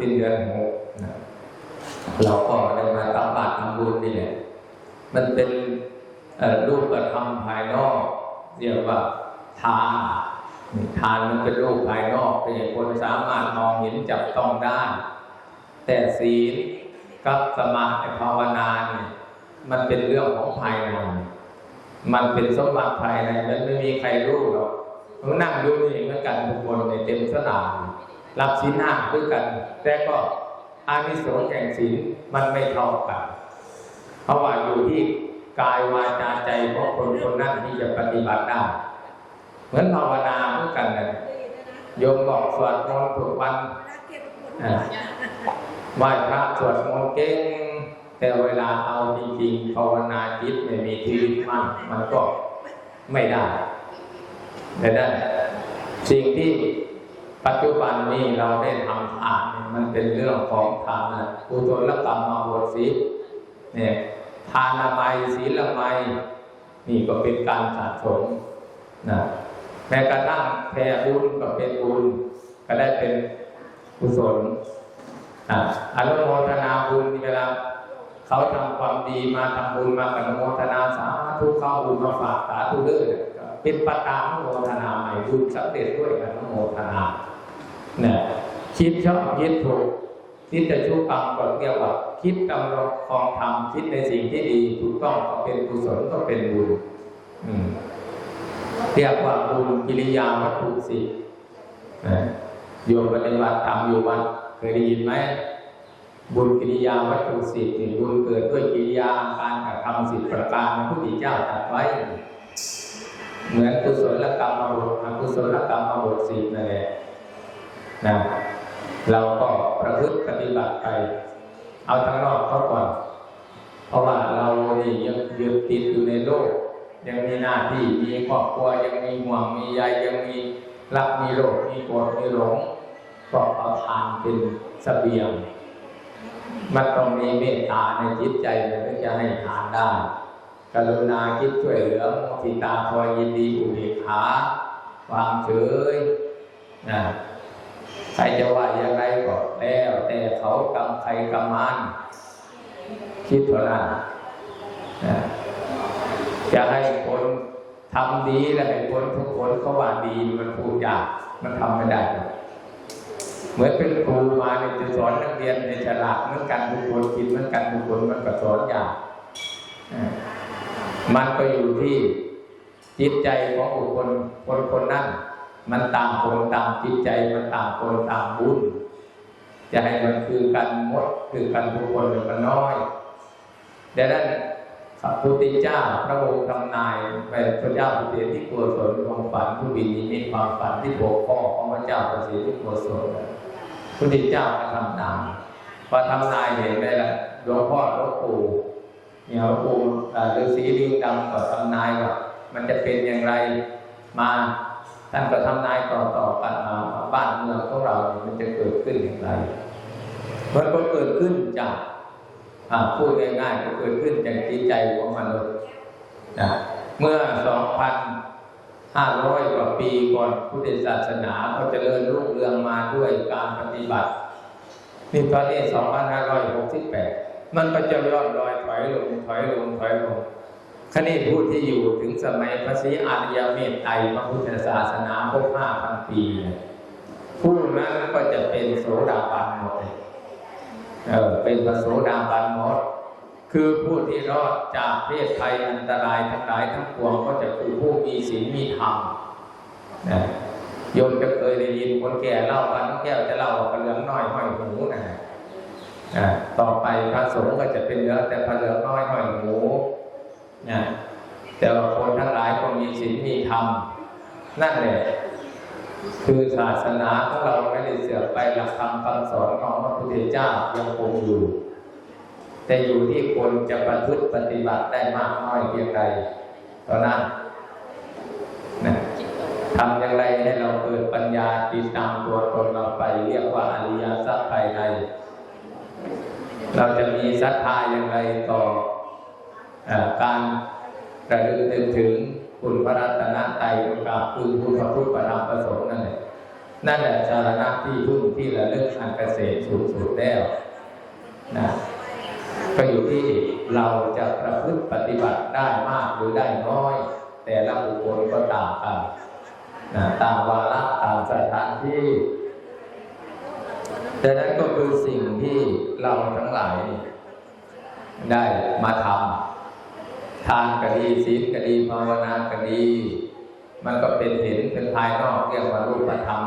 สิ้นเดือนหกนะเราก็ได้มาตักบาตรทำบุญนี่แหละมันเป็นรูปธรรมภายนอกเรียกว่าทานทานมันเป็นรูปภายนอกเป็นคนสามารถมองเห็นจับต้องได้ แต่ศีลกับสมาธิภาวนาเนี่ยมันเป็นเรื่องของภายใน มันเป็นสมบัติภายในมันไม่มีใครรู้หรอกมันนั่งดูนี่เหมือนกันทุกคนในเต็มสนาม รับศีลห้าด้วยกัน แต่ก็อานิสงส์แห่งศีลมันไม่เท่ากันเพราะว่าอยู่ที่กายวาจาใจของคนคนนั้นที่จะปฏิบัติได้เหมือนภาวนาเหมือนกันนะโยมบอกสวดมนต์ทุกวันอ่าไหว้พระสวดมนต์เก่งแต่เวลาเอาจริงๆภาวนาจิตไม่มีชีวิตมันมันก็ไม่ได้ไม่ได้ สิ่งที่ ปัจจุบันนี้เราได้ทำทานมันเป็นเรื่องของทานนะกุศลกรรมมาบทสิเนี่ยทานามัยศีละไมนี่ก็เป็นการสะสมนะแม้กระทั่งแผ่บุญก็เป็นบุญก็ได้เป็นกุศลอะอนุโมทนาบุญเวลาเขาทำความดีมาทำบุญมาอนุโมทนาสาธุเข้าบุญมาฝากสาธุเด้อเป็นปตามโมทนาใหม่บุญสำเร็จด้วยอนุโมทนา นี่ยคิดชอบคิดถูกคิดจะชูกรรมก็เรียกว่าคิดกำลังคองทำคิดในสิ่งที่ดีถูกต้องก็เป็นกุศลก็เป็นบุญเรียกว่าบุญกิริยาวัตถุสินะโยมปฏิบัติธรรมอยู่วัดเคยได้ยินไหมบุญกิริยาวัตถุสิบบุญเกิดด้วยกิริยาอาการกระทำสิบประการพระพุทธเจ้าตรัสไว้ เหมือนกุศลกรรมมาบทอกุศลกรรมมาบทสิบนั่นแหละ นะเราก็ประพฤติปฏิบัติไป เอาทั้งนอกเข้าก่อน เพราะว่าเรานี่ยังยึดติดอยู่ในโลก ยังมีหน้าที่มีครอบครัวยังมีห่วงมีใยยังมีรักมีโลภมีโกรธมีหลงก็เอาทานเป็นเสบียง มันต้องมีเมตตาในจิตใจมันถึงจะให้ทานได้กรุณาคิดช่วยเหลือมุทิตาคอยยินดีอุเบกขา ควางเฉยนะ รจะว่าอย่างไรก็แล้วแต่เขากรรมใครกรรมมันคิดเท่านั้นจะให้คนทำดีและให้คนทุกคนเขาว่าดีมันพูดยากมันทำไม่ได้เหมือนเป็นครูมาเนี่ยจะสอนนักเรียนในฉลาดเหมือนกันทุกคนคิดเหมือนกันทุกคนมันก็สอนยากอ่ามันก็อยู่ที่จิตใจของบุคคลคนคนนั้น มันต่างคนต่างจิตใจมันต่างคนต่างบุญจะให้มันคือกันหมดคือกันทุกคนมันน้อยดังนั้นพระพุทธเจ้าพระองค์ทำนายไปพระเจ้าปเสที่โกศลของฝันผู้บินนิมิตความฝันที่โผล่ข้อของพระเจ้าปเสที่โกศลพุทธเจ้ามาทำนายพอทำนายเห็นได้ละหลวงพ่อหลวงปู่เนี่ยหลวงปู่ฤาษีลิงดำก็ทำนายว่ามันจะเป็นอย่างไรมา ท่านก็ทำนายต่อต่อๆกันมาบ้านเมืองของเราเนี่ยมันจะเกิดขึ้นอย่างไรมันก็เกิดขึ้นจากพูดง่ายๆก็เกิดขึ้นจากจิตใจของมนุษย์นะเมื่อสองพันห้าร้อยกว่าปีก่อนพุทธศาสนาก็เจริญรุ่งเรืองมาด้วยการปฏิบัตินี่ตอนนี้สองพันห้าร้อยหกสิบแปดมันก็จะย้อนรอยถอยลงถอยลงถอยลง คณีผู้ที่อยู่ถึงสมัยพระศรีอริยเมตไตรพระพุทธศาสนาครบห้าพันปีเนี่ยผู้นั้นก็จะเป็นโสดาบันหมดเออเป็นพระโสดาบันหมดคือผู้ที่รอดจากเพศภัยอันตรายทั้งหลายทั้งปวงก็จะคือผู้มีศีลมีธรรมนะโยมจะเคยได้ยินคนแก่เล่ากันแก้วจะเล่าว่าพระเหลืองน้อยห้อยหูนะต่อไปพระสงฆ์ก็จะเป็นเหลือแต่พระเหลืองน้อยห้อยหู นะแต่ว่าคนทั้งหลายก็มีศีลมีธรรมนั่นแหละคือศาสนาของเราไม่ได้เสื่อมไปหลักธรรมคำสอนของพระพุทธเจ้ายังคงอยู่ แต่อยู่ที่คนจะประพฤติปฏิบัติได้มากน้อยเพียงใดเท่านั้นนะทำอย่างไรให้เราเกิดปัญญาติดตามตัวตนเราไปเรียกว่าอริยสัจภายใน เราจะมีศรัทธาอย่างไรต่อเออ การระลึกนึกถึงคุณพระรัตนตรัยกับคุณคุณพระพุทธพระธรรมพระสงฆ์นั่นแหละนั่นแหละสารณะที่พึ่งที่ระลึกอันเกษมสูงสุดแล้วนะก็อยู่ที่เราจะประพฤติปฏิบัติได้มากหรือได้น้อย แต่ละบุคคลก็ต่างกันนะตามวาระตามสถานที่ดังนั้นก็คือสิ่งที่เราทั้งหลายได้มาทำ ทานก็ดีศีลก็ดีภาวนาก็ดี มันก็เป็นเห็นเป็นภายนอกเรียกว่ารูปธรรม